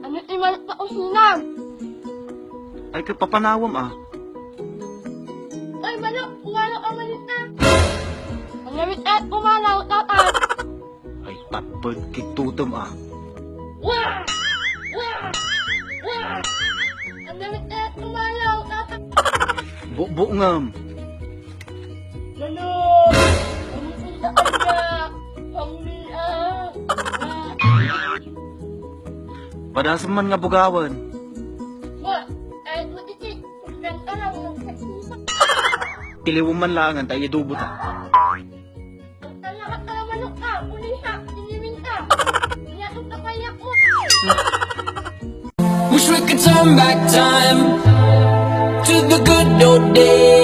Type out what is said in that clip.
Ano iman sa kusina? Ay, kay papanawam ah. Ay, manok, kumalaw ang malit na. Ang lamit at kumalaw, tata. Ay, patbird kay tutom ah. Wah! Wah! Wah! Ang lamit at kumalaw, tata. Bubo ngam. Padasan man nga bugawan. Ma, ay. Benta lang ng sakita. Tiliwang man langan tayo dubo ta. Ang talakat ka manok ka. Muli siya, inimin ka. Inyatong kapaya ko. Wish we could turn back time to the good old days